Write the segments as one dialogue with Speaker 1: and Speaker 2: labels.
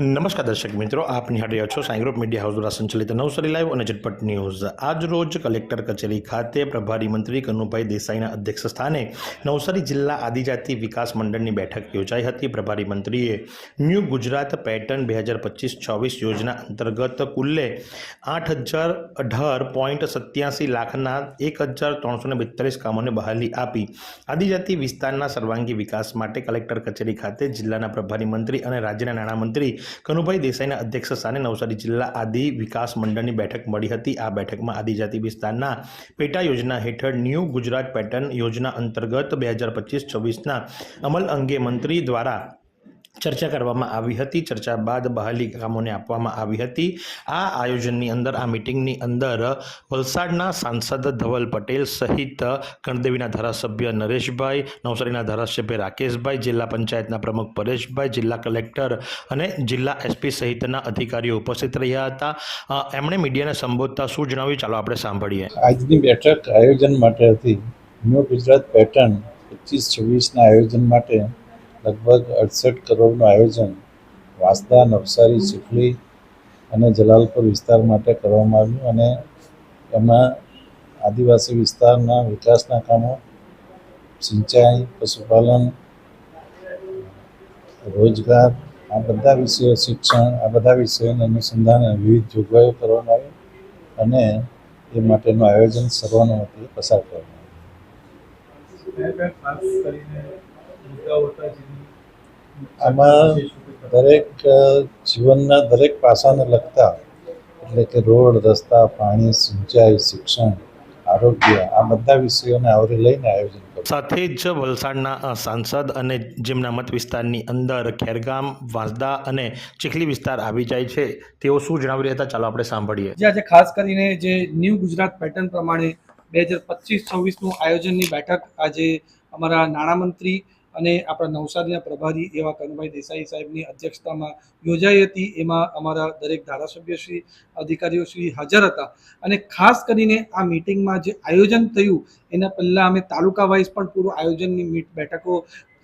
Speaker 1: નમસ્કાર દર્શક મિત્રો, આપ નિહાળી રહ્યા છો સાંઈ ગ્રુપ મીડિયા હાઉસ દ્વારા સંચાલિત નવસારી લાઈવ અને ઝટપટ ન્યૂઝ. આજ રોજ કલેક્ટર કચેરી ખાતે પ્રભારી મંત્રી કનુભાઈ દેસાઈના અધ્યક્ષ સ્થાને નવસારી જિલ્લા આદિજાતિ વિકાસ મંડળની બેઠક યોજાઈ હતી. પ્રભારી મંત્રીએ ન્યૂ ગુજરાત પેટર્ન બે હજાર પચીસ છવ્વીસ યોજના અંતર્ગત કુલ્લે આઠ હજાર અઢાર પોઈન્ટ સત્યાસી લાખના એક હજાર ત્રણસો ને બેતાલીસ કામોને બહાલી આપી. આદિજાતિ વિસ્તારના સર્વાંગી વિકાસ માટે કલેક્ટર કચેરી ખાતે જિલ્લાના પ્રભારી મંત્રી અને રાજ્યના નાણામંત્રી કનુભાઈ દેસાઈના અધ્યક્ષ સ્થાને નવસારી જિલ્લા આદિ વિકાસ મંડળની બેઠક મળી હતી. આ બેઠકમાં આદિજાતિ વિસ્તારના પેટા યોજના હેઠળ ન્યૂ ગુજરાત પેટર્ન યોજના અંતર્ગત બે હજાર પચીસ છવ્વીસના અમલ અંગે મંત્રી દ્વારા ચર્ચા કરવામાં આવી હતી. ચર્ચા બાદ બહાલી કામોને આપવામાં આવી હતી. આ આયોજનની અંદર, આ મિટિંગની અંદર વલસાડના સાંસદ ધવલ પટેલ સહિત ગણદેવીના ધારાસભ્ય નરેશભાઈ, નવસારીના ધારાસભ્ય રાકેશભાઈ, જિલ્લા પંચાયતના પ્રમુખ પરેશભાઈ, જિલ્લા કલેક્ટર અને જિલ્લા એસપી સહિતના અધિકારીઓ ઉપસ્થિત રહ્યા હતા. એમણે મીડિયાને સંબોધતા શું જણાવ્યું? ચાલો આપણે સાંભળીએ.
Speaker 2: આજની બેઠક આયોજન માટે હતી. ન્યૂ ગુજરાત પેટર્ન પચીસ છવ્વીસના આયોજન માટે લગભગ અડસઠ કરોડનું આયોજન વાંસદા, નવસારી, ચીખલી અને જલાલપુર વિસ્તાર માટે કરવામાં આવ્યું અને એમાં આદિવાસી વિસ્તારના વિકાસના કામો, સિંચાઈ, પશુપાલન, રોજગાર, આ બધા વિષયો, શિક્ષણ, આ બધા વિષયોને અનુસંધાને વિવિધ જોગવાઈઓ કરવામાં આવી અને એ માટેનું આયોજન સર્વાનુમતે પસાર કરવામાં આવ્યું. આમાં દરેક જીવનના દરેક પાસાને લગતા એટલે કે રોડ રસ્તા પાણી સિંચાઈ શિક્ષણ આરોગ્ય આ બધા વિષયોને આવરી લઈને આયોજન કર્યું.
Speaker 1: સાથે જ વલસાડના સાંસદ અને જેમના મત વિસ્તારની અંદર ખેરગામ વાંસદા અને ચીખલી વિસ્તાર આવી જાય છે તેઓ શું જણાવી રહ્યા હતા? ચાલો આપણે સાંભળીએ.
Speaker 3: જે આજે ખાસ કરીને જે ન્યૂ ગુજરાત પેટર્ન પ્રમાણે બે હજાર પચીસ છવ્વીસનું આયોજનની બેઠક આજે અમારા નાણામંત્રી અને આપણા નવસારીના પ્રભારી એવા કનુભાઈ દેસાઈ સાહેબની અધ્યક્ષતામાં યોજાઈ હતી. એમાં અમારા દરેક ધારાસભ્યશ્રી અધિકારીઓશ્રી હાજર હતા. અને ખાસ કરીને આ મિટિંગમાં જે આયોજન થયું, એના પહેલાં અમે તાલુકા વાઇઝ પણ પૂરું આયોજનની મીટ બેઠકો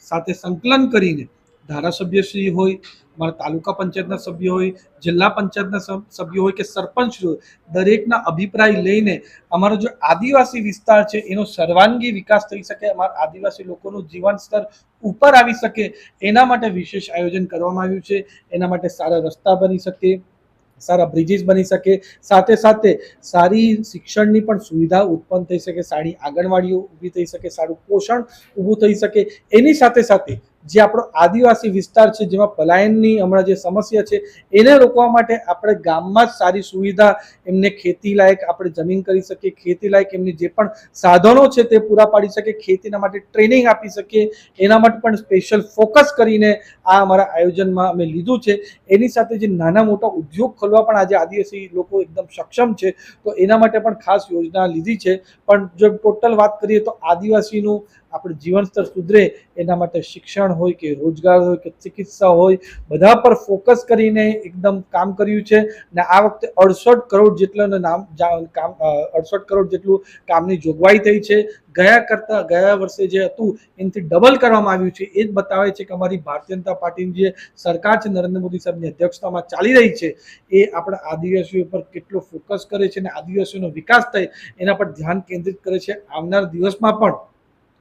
Speaker 3: સાથે સંકલન કરીને ધારાસભ્યશ્રી હોય, અમારા તાલુકા પંચાયતના સભ્યો હોય, જિલ્લા પંચાયતના સભ્યો હોય કે સરપંચ હોય, દરેકના અભિપ્રાય લઈને અમારો જો આદિવાસી વિસ્તાર છે, એનો સર્વાંગી વિકાસ થઈ શકે, અમારા આદિવાસી લોકોનું જીવન સ્તર ઉપર આવી શકે, એના માટે વિશેષ આયોજન કરવામાં આવ્યું છે. એના માટે સારા રસ્તા બની શકે, સારા બ્રિજીસ બની શકે, સાથે સાથે સારી શિક્ષણની પણ સુવિધા ઉત્પન્ન થઈ શકે, સારી આંગણવાડીઓ ઊભી થઈ શકે, સારું પોષણ ઊભું થઈ શકે, એની સાથે સાથે જે આપણો આદિવાસી વિસ્તાર છે, જેમાં પલાયનની હમણાં જે સમસ્યા છે, એને રોકવા માટે આપણે ગામમાં જ સારી સુવિધા એમને ખેતી લાયક આપણે જમીન કરી શકીએ ખેતી લાયક એમની જે પણ સાધનો છે તે પૂરા પાડી શકીએ, ખેતીના માટે ટ્રેનિંગ આપી શકીએ, એના માટે પણ સ્પેશિયલ ફોકસ કરીને આ અમારા આયોજનમાં અમે લીધું છે. એની સાથે જે નાના મોટા ઉદ્યોગ ખોલવા પણ આજે આદિવાસી લોકો એકદમ સક્ષમ છે, તો એના માટે પણ ખાસ યોજના લીધી છે. પણ જો ટોટલ વાત કરીએ તો આદિવાસીનું આપણે જીવન સ્તર સુધરે, એના માટે શિક્ષણ હોય કે રોજગાર હોય કે ચિકિત્સા હોય, બધા પર ફોકસ કરીને એકદમ કામ કર્યું છે. ને આ વખતે અડસઠ કરોડ જેટલાનું નામ કામ અડસઠ કરોડ જેટલું કામની જોગવાઈ થઈ છે. ગયા કરતા, ગયા વર્ષે જે હતું, એનાથી ડબલ કરવામાં આવ્યું છે. એ જ બતાવે છે કે અમારી ભારતીય જનતા પાર્ટીની જે સરકાર છે, નરેન્દ્ર મોદી સાહેબની અધ્યક્ષતામાં ચાલી રહી છે, એ આપણા આદિવાસીઓ પર કેટલો ફોકસ કરે છે અને આદિવાસીઓનો વિકાસ થાય, એના પર ધ્યાન કેન્દ્રિત કરે છે. આવનાર દિવસમાં પણ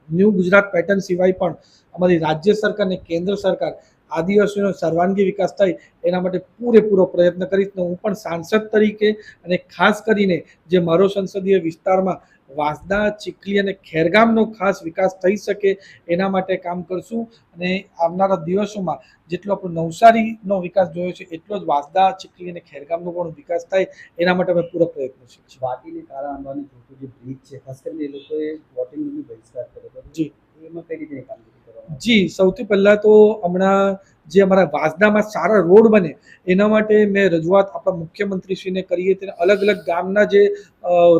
Speaker 3: ન્યૂ ગુજરાત પેટર્ન સિવાય પણ અમારી રાજ્ય સરકાર અને કેન્દ્ર સરકાર આદિવાસીઓનો સર્વાંગી વિકાસ થાય એના માટે પૂરેપૂરો પ્રયત્ન કરીશ. ને હું પણ સાંસદ તરીકે અને ખાસ કરીને જે મારો સંસદીય વિસ્તારમાં વાંસદા ચીખલી અને ખેરગામનો ખાસ વિકાસ થઈ શકે એના માટે કામ કરશું. અને આવનારા દિવસોમાં જેટલો આપણો નવસારીનો વિકાસ જોયો છે એટલો જ વાંસદા ચીખલી અને ખેરગામનો પણ વિકાસ થાય એના માટે અમે પૂરો પ્રયત્નશીલ છીએ
Speaker 4: વાટીને કાળા આંબાનું જોતું જે બ્રિજ છે ખાસ કરીને એ લોકોએ વોટિંગનો બહિષ્કાર કર્યો
Speaker 3: જી. જી, સૌથી પહેલાં તો હમણાં જે અમારા વાસદામાં સારા રોડ બને, એના માટે મેં રજૂઆત આપણા મુખ્યમંત્રીશ્રીને કરીએ તેને અલગ અલગ ગામના જે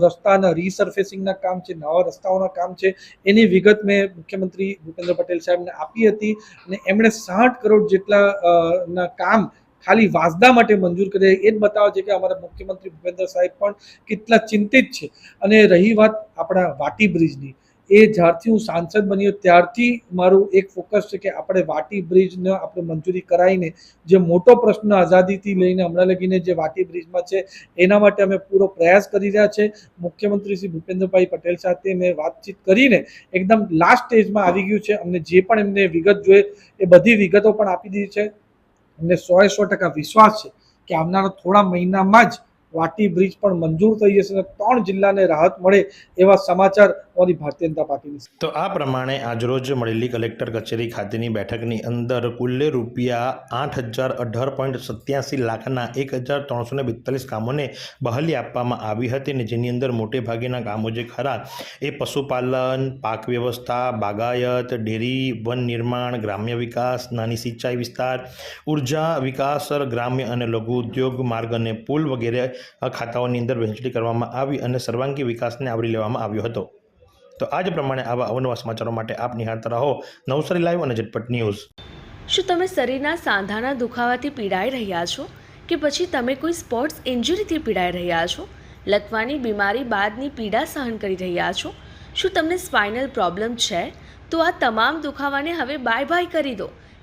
Speaker 3: રસ્તાના રીસર્ફેસિંગના કામ છે, નવા રસ્તાઓના કામ છે, એની વિગત મેં મુખ્યમંત્રી ભૂપેન્દ્ર પટેલ સાહેબને આપી હતી અને એમણે સાઠ કરોડ જેટલા ના કામ ખાલી વાસદા માટે મંજૂર કર્યા. એ જ બતાવે છે કે અમારા મુખ્યમંત્રી ભૂપેન્દ્ર સાહેબ પણ કેટલા ચિંતિત છે. અને રહી વાત આપણા વાટી બ્રિજની. એ જ્યારથી હું સાંસદ બન્યો ત્યારથી મારું એક ફોકસ છે કે આપણે વાટી બ્રિજને આપણે મંજૂરી કરાવીને જે મોટો પ્રશ્ન આઝાદીથી લઈને હમણાં લગીને જે વાટી બ્રિજમાં છે, એના માટે અમે પૂરો પ્રયાસ કરી રહ્યા છે. મુખ્યમંત્રી શ્રી ભૂપેન્દ્રભાઈ પટેલ સાથે મેં વાતચીત કરીને એકદમ લાસ્ટ સ્ટેજમાં આવી ગયું છે. અમને જે પણ એમને વિગત જોઈએ એ બધી વિગતો પણ આપી દીધી છે. અમને સો સો ટકા વિશ્વાસ છે કે આવનારા થોડા મહિનામાં જ વાટી બ્રિજ પણ મંજૂર થઈ જશે અને ત્રણ જિલ્લાને રાહત મળે એવા સમાચાર અમારી ભારતીય જનતા પાર્ટીની.
Speaker 1: તો આ પ્રમાણે આજરોજ મળેલી કલેક્ટર કચેરી ખાતેની બેઠકની અંદર કુલ્લે રૂપિયા આઠ હજાર અઢાર પોઈન્ટ સત્યાસી લાખના એક હજાર ત્રણસો ને બેતાલીસ કામોને બહાલી આપવામાં આવી હતી અને જેની અંદર મોટે ભાગેના કામો જે ખરા એ પશુપાલન, પાક વ્યવસ્થા, બાગાયત, ડેરી, વન નિર્માણ, ગ્રામ્ય વિકાસ, નાની સિંચાઈ વિસ્તાર, ઊર્જા વિકાસ, ગ્રામ્ય અને લઘુ ઉદ્યોગ, માર્ગ અને પુલ વગેરે ખાતાઓની અંદર વહેંચણી કરવામાં આવી અને સર્વાંગી વિકાસને આવરી લેવામાં આવ્યો હતો. તો આ જ પ્રમાણે આવા અવનવા સમાચારો માટે આપ નિહાળતા રહો. નવસારી લાઈવ અને ઝટપટ ન્યૂઝ.
Speaker 5: શું તમે શરીરના સાંધાના દુખાવાથી પીડાઈ રહ્યા છો? કે પછી તમે કોઈ સ્પોર્ટ્સ ઇન્જરીથી પીડાઈ રહ્યા છો? લકવાની બીમારી બાદની પીડા સહન કરી રહ્યા છો? શું તમને સ્પાઇનલ પ્રોબ્લેમ છે? તો આ તમામ દુખાવાને હવે બાય બાય કરી દો.